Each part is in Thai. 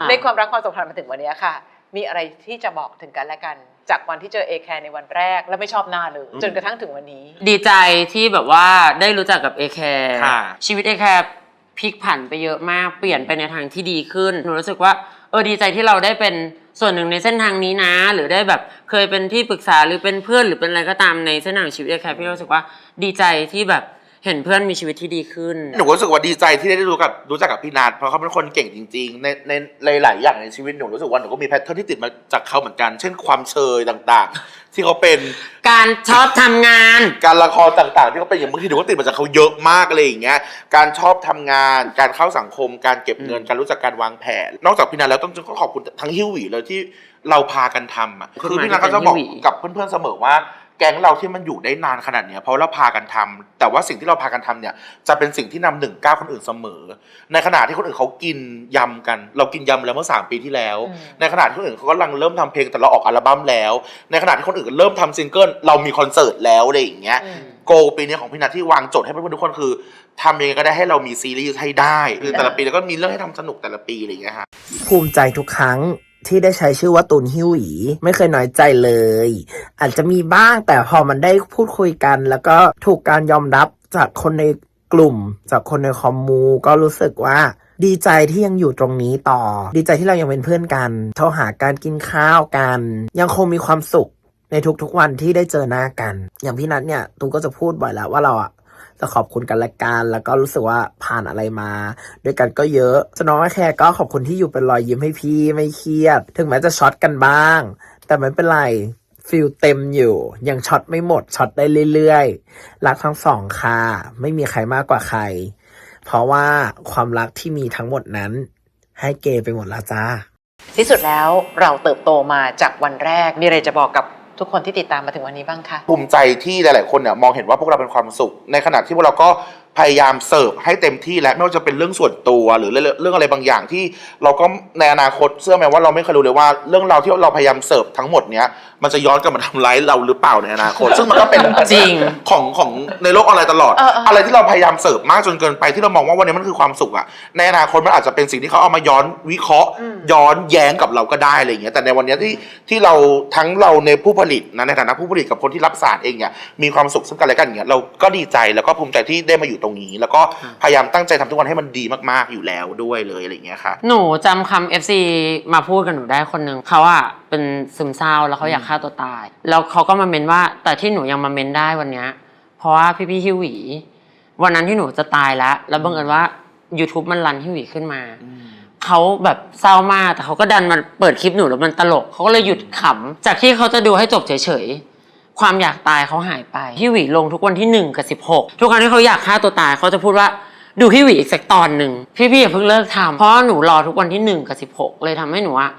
อะในความรักความสัมพันธ์มาถึงวันนี้ค่ะ มีอะไรที่จะบอกถึงกันและกัน จากวันที่เจอเอแคร์ในวันแรก แล้วไม่ชอบหน้าเลยอืมจนกระทั่งถึงวันนี้ ดีใจที่แบบว่าได้รู้จักกับเอแคร์ค่ะชีวิตเอแคร์พลิกผันไปเยอะมากเปลี่ยนไปในทางที่ดีขึ้นหนูรู้สึกว่าเออดีใจที่เราได้เป็นส่วนหนึ่งในเส้นทางนี้นะ หรือได้แบบเคยเป็นที่ปรึกษาหรือเป็นเพื่อนหรือเป็นอะไรก็ตามในเส้นทางชีวิตเอแคร์พี่รู้สึกว่าดีใจที่แบบ เห็นเพื่อนมีชีวิตที่ดีขึ้น หนูก็รู้สึกว่าดีใจที่ได้รู้กับรู้จักกับพี่นัทเพราะเขาเป็นคนเก่งจริง ๆ ในในหลายๆอย่างในชีวิตหนูรู้สึกว่าหนูก็มีแพทเทิร์นที่ติดมาจากเขาเหมือนกัน เช่นความเชยต่างๆ ที่เขาเป็นการชอบทำงาน การละครต่างๆ ที่เขาเป็นอย่างบางทีหนูก็ติดมาจากเขาเยอะมากเลยอย่างเงี้ยการชอบทำงาน การเข้าสังคม การเก็บเงินการรู้จักการวางแผน นอกจากพี่นัทแล้วต้องก็ขอบคุณทั้งฮิวหวีเลยที่เราพากันทำอะคือพี่นัทก็จะบอกกับเพื่อนๆเสมอว่า แก๊งเราที่มันอยู่ได้นานขนาดเนี้ยเพราะเราพากันทำแต่ว่าสิ่งที่เราพากันทำเนี่ยจะเป็นสิ่งที่นำหนึ่งก้าวคนอื่นเสมอ ในขณะที่คนอื่นเขากินยำกัน เรากินยำแล้วเมื่อสามปีที่แล้ว อืม ในขณะที่คนอื่นเขากำลังเริ่มทำเพลงแต่เราออกอัลบั้มแล้ว ในขณะที่คนอื่นเริ่มทำซิงเกิลเรามีคอนเสิร์ตแล้วอะไรอย่างเงี้ย อืม โกปีนี้ของพี่นัทที่วางโจทย์ให้เพื่อนๆทุกคนคือทำยังไงก็ได้ให้เรามีซีรีส์ให้ได้คือแต่ละปีแล้วก็มีเรื่องให้ทำสนุกแต่ละปีอะไรอย่างเงี้ยฮะ ภูมิใจทุกครั้ง ที่ได้ใช้ชื่อว่าตูนฮิวหีไม่เคยน้อยใจเลย อาจจะมีบ้างแต่พอมันได้พูดคุยกัน แล้วก็ถูกการยอมรับจากคนในกลุ่ม จากคนในคอมมู ก็รู้สึกว่าดีใจที่ยังอยู่ตรงนี้ต่อ ดีใจที่เรายังเป็นเพื่อนกันโทรหาการกินข้าวกัน ยังคงมีความสุขในทุกๆวันที่ได้เจอหน้ากัน อย่างพี่นัทเนี่ยตูก็จะพูดบ่อยแล้วว่าเราอะ จะขอบคุณกันและกัน แล้วก็รู้สึกว่าผ่านอะไรมา ด้วยกันก็เยอะจะน้องแค่ก็ขอบคุณที่อยู่เป็นรอยยิ้มให้พี่ไม่เครียด ถึงแม้จะช็อตกันบ้าง แต่ไม่เป็นไรฟิลเต็มอยู่ ยังช็อตไม่หมดช็อตได้เรื่อยๆ รักทั้งสองค่ะไม่มีใครมากกว่าใคร เพราะว่าความรักที่มีทั้งหมดนั้น ให้เกย์ไปหมดแล้วจ้า ที่สุดแล้วเราเติบโตมาจากวันแรกมีอะไรจะบอกกับ ทุกคนที่ติดตามมาถึงวันนี้บ้างคะ ภูมิใจที่หลาย ๆ คนเนี่ยมองเห็นว่าพวกเราเป็นความสุข ในขณะที่พวกเราก็ พยายามเสิร์ฟให้เต็มที่และไม่ว่าจะเป็นเรื่องส่วนตัวหรือเรื่องเรื่องอะไรบางอย่างที่เราก็ในอนาคตเชื่อไหมว่าเราไม่เคยรู้เลยว่าเรื่องราวที่เราพยายามเสิร์ฟทั้งหมดเนี้ยมันจะย้อนกลับมาทำร้ายเราหรือเปล่าในอนาคต ซึ่งมันก็เป็นจริงของของในโลกออนไลน์ตลอดเออเออออะไรที่เราพยายามเสิร์ฟมากจนเกินไปที่เรามองว่าวันนี้มันคือความสุขอะในอนาคตมันอาจจะเป็นสิ่งที่เขาเอามาย้อนวิเคราะห์อืมย้อนแย้งกับเราก็ได้อะไรอย่างเงี้ยแต่ในวันเนี้ยที่ที่เราทั้งเราในผู้ผลิตนะในฐานะผู้ผลิตกับคนที่รับสารเองเนี่ยมีความสุขซึ่งกันและกันอย่างเงี้ยเราก็ดีใจแล้วก็ภูมิใจที่ได้มาอยู่ตรงนี้ แล้วก็พยายามตั้งใจทำทุกวันให้มันดีมากๆอยู่แล้วด้วยเลยอะไรอย่างเงี้ยค่ะ หนูจำคำ FC มาพูดกับหนูได้คนหนึ่งเขาอะเป็นซึมเศร้าแล้วเขาอยากฆ่าตัวตาย แล้วเขาก็มาเมนว่าแต่ที่หนูยังมาเมนได้วันเนี้ยเพราะว่าพี่พี่ๆฮิวหวีวันนั้นที่หนูจะตายแล้ว แล้วบังเอิญว่า YouTube มันรันฮิวหวีขึ้นมาเขาแบบเศร้ามากแต่เขาก็ดันมาเปิดคลิปหนูแล้วมันตลกเขาก็เลยหยุดขำจากที่เขาจะดูให้จบเฉยๆ ความอยากตายเขาหายไปพี่หวีลงทุกวันที่หนึ่งกับสิบหกทุกครั้งที่เขาอยากฆ่าตัวตายเขาจะพูดว่าดูพี่หวีอีกสักตอนหนึ่งพี่ๆอย่าเพิ่งเลิกทำเพราะหนูรอทุกวันที่หนึ่งกับสิบหกเลยทำให้หนูอะ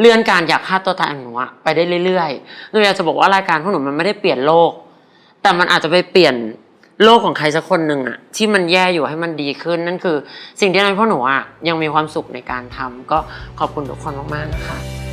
เลื่อนการอยากฆ่าตัวตายของหนูอะไปได้เรื่อยๆหนูอยากจะบอกว่ารายการพวกหนูมันไม่ได้เปลี่ยนโลก แต่มันอาจจะไปเปลี่ยนโลกของใครสักคนหนึ่งอะที่มันแย่อยู่ให้มันดีขึ้นนั่นคือ สิ่งที่ทำให้พวกหนูอะยังมีความสุขในการทำก็ขอบคุณทุกคนมากๆนะคะ